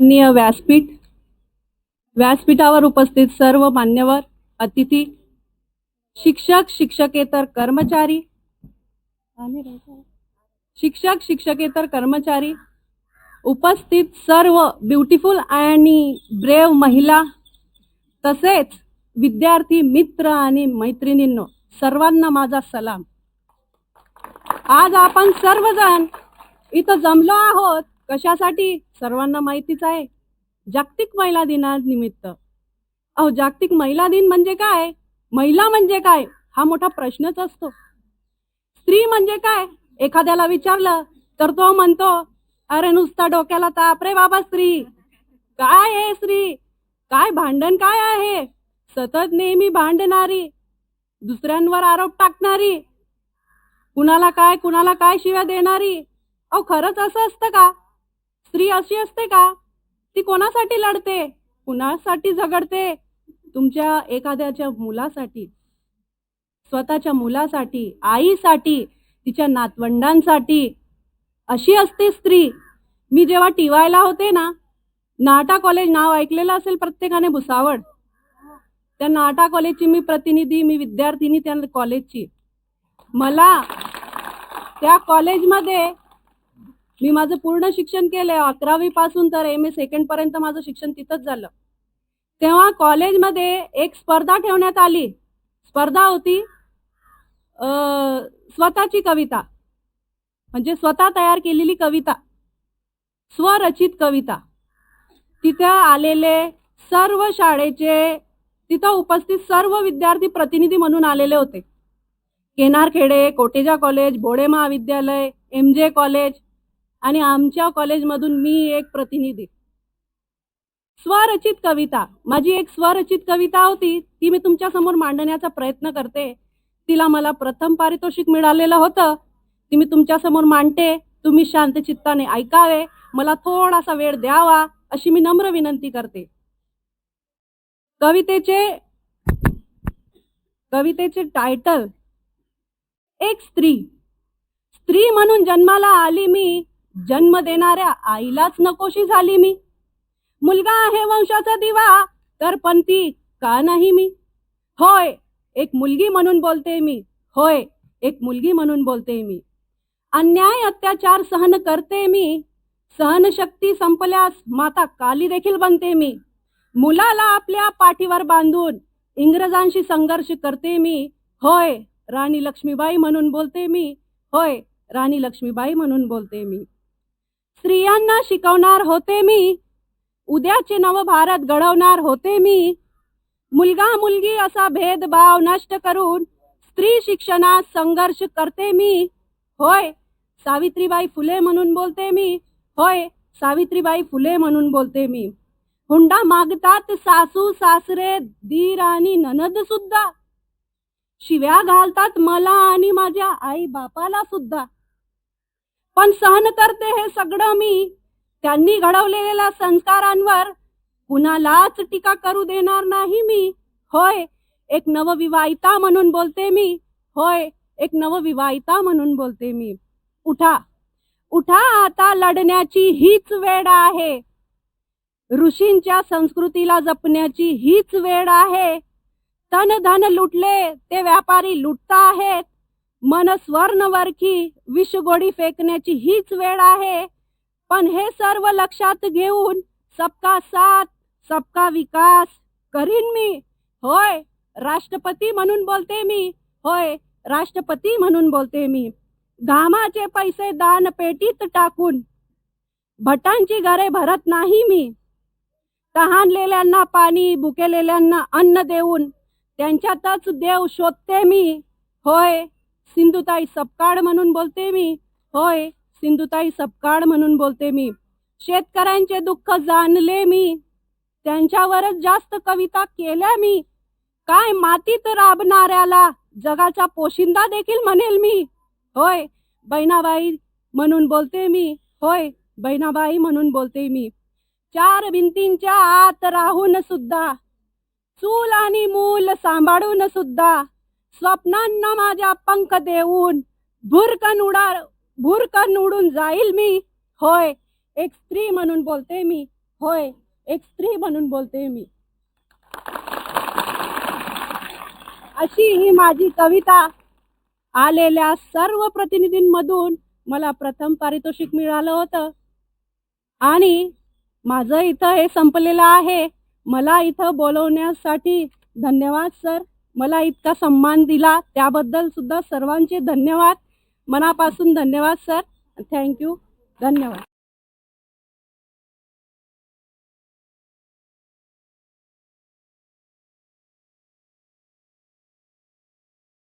माननीय व्यासपीठ व्यासपीठावर उपस्थित सर्व मान्यवर अतिथी शिक्षक शिक्षकेतर कर्मचारी शिक्षक शिक्षकेतर कर्मचारी उपस्थित सर्व ब्युटिफुल आणि ब्रेव महिला तसेच विद्यार्थी मित्र आणि मैत्रिणींनो सर्वांना माझा सलाम. आज आपण सर्वजण इथं जमलो आहोत. कशासाठी? सर्वांना माहितीच आहे. जागतिक महिला दिनानिमित्त. अहो जागतिक महिला दिन म्हणजे काय? महिला म्हणजे काय? हा मोठा प्रश्नच असतो. स्त्री म्हणजे काय? एखाद्याला विचारलं तर तो म्हणतो अरे नुसता डोक्याला ताप रे बाबा स्त्री. काय आहे स्त्री? काय भांडण काय आहे? सतत नेहमी भांडणारी दुसऱ्यांवर आरोप टाकणारी कुणाला काय कुणाला काय शिव्या देणारी? अहो खरंच असं असतं का? स्त्री अशी असते का? ती कोणासाठी लढते? कुणासाठी झगडते? तुमच्या एखाद्याच्या मुलासाठी स्वतःच्या मुलासाठी आईसाठी तिच्या नातवंडांसाठी अशी असते स्त्री. मी जेव्हा टिवायला होते ना नाटा कॉलेज नाव ऐकलेलं असेल प्रत्येकाने भुसावळ. त्या नाटा कॉलेजची मी प्रतिनिधी मी विद्यार्थिनी त्या कॉलेजची. मला त्या कॉलेजमध्ये मी माझं पूर्ण शिक्षण केलं अकरावी पासून तर एम ए सेकंड पर्यंत माझं शिक्षण तिथंच झालं. तेव्हा कॉलेजमध्ये एक स्पर्धा ठेवण्यात आली. स्पर्धा होती स्वतःची कविता. म्हणजे स्वतः तयार केलेली कविता. स्वरचित कविता. तिथं आलेले सर्व शाळेचे तिथं उपस्थित सर्व विद्यार्थी प्रतिनिधी म्हणून आलेले होते. केनारखेडे कोटेजा कॉलेज बोडे महाविद्यालय एम जे कॉलेज आणि आमच्या कॉलेजमधून मी एक प्रतिनिधी. स्वरचित कविता. माझी एक स्वरचित कविता होती. ती मी तुमच्यासमोर मांडण्याचा प्रयत्न करते. तिला मला प्रथम पारितोषिक मिळालेलं होतं. ती मी तुमच्यासमोर मांडते. तुम्ही शांत चित्ताने ऐकावे. मला थोडासा वेळ द्यावा अशी मी नम्र विनंती करते. कवितेचे कवितेचे टायटल एक स्त्री. स्त्री म्हणून जन्माला आली मी. जन्म देणाऱ्या आईलाच नकोशी झाली मी. मुलगा आहे वंशाचा दिवा तर पंथी का नाही मी? होय एक मुलगी म्हणून बोलते मी. होय एक मुलगी म्हणून बोलते मी. अन्याय अत्याचार सहन करते मी. सहनशक्ती संपल्यास माता काली देखील बनते मी. मुलाला आपल्या पाठीवर बांधून इंग्रजांशी संघर्ष करते मी. होय राणी लक्ष्मीबाई म्हणून बोलते मी. होय राणी लक्ष्मीबाई म्हणून बोलते मी. स्त्रियांना शिकवणार होते मी. उद्याचे नव भारत घडवणार होते मी. मुलगा मुलगी असा भेदभाव नष्ट करून स्त्री शिक्षणात संघर्ष करते मी. होय सावित्रीबाई फुले म्हणून बोलते मी. होय सावित्रीबाई फुले म्हणून बोलते मी. हुंडा मागतात सासू सासरे दीर आणि ननद सुद्धा. शिव्या घालतात मला आणि माझ्या आई बापाला सुद्धा. पण सहन करते हे सगळं मी त्यांनी घडवलेल्या संस्कारांवर कुणालाच टीका करू देणार नाही मी. होय एक नवविवाहिता म्हणून बोलते मी. होय एक नवविवाहिता म्हणून बोलते मी. उठा उठा आता लढण्याची हीच वेळ आहे. ऋषींच्या संस्कृतीला जपण्याची हीच वेळ आहे. तन धन लुटले ते व्यापारी लुटता आहेत. मन स्वर्णवरखी विषगोडी फेकण्याची हीच वेळ आहे. पण हे सर्व लक्षात घेऊन सबका साथ सबका विकास करीन मी. होय राष्ट्रपती म्हणून बोलते मी. होय राष्ट्रपती म्हणून बोलते मी. घामाचे पैसे दान पेटीत टाकून भटांची घरे भरत नाही मी. तहानलेल्यांना पाणी भुकेलेल्यांना अन्न देऊन त्यांच्यातच देव शोधते मी. होय सिंधुताई सपकाळ म्हणून बोलते मी. होय सिंधुताई सपकाळ म्हणून बोलते मी. शेतकऱ्यांचे दुःख जाणले मी. त्यांच्यावरच जास्त कविता केल्या मी. काय मातीत राबणाऱ्याला जगाचा पोशिंदा देखील म्हणेल मी. होय बहिणाबाई म्हणून बोलते मी. होय बहिणाबाई म्हणून बोलते मी. चार भिंतींच्या आत राहून सुद्धा चूल आणि मूल सांभाळून सुद्धा स्वप्नांना माझ्या पंख देऊन भुरकन उडा भुरकन उडून जाईल मी. होय एक स्त्री म्हणून बोलते मी. होय एक स्त्री म्हणून बोलते मी. अशी ही माझी कविता आलेल्या सर्व प्रतिनिधींमधून मला प्रथम पारितोषिक मिळालं होतं. आणि माझं इथं हे संपलेलं आहे. मला इथं बोलवण्यासाठी धन्यवाद सर. मला इतका सन्मान दिला. त्याबद्दल सुद्धा सर्वांचे धन्यवाद. मनापासून धन्यवाद सर. थँक्यू धन्यवाद.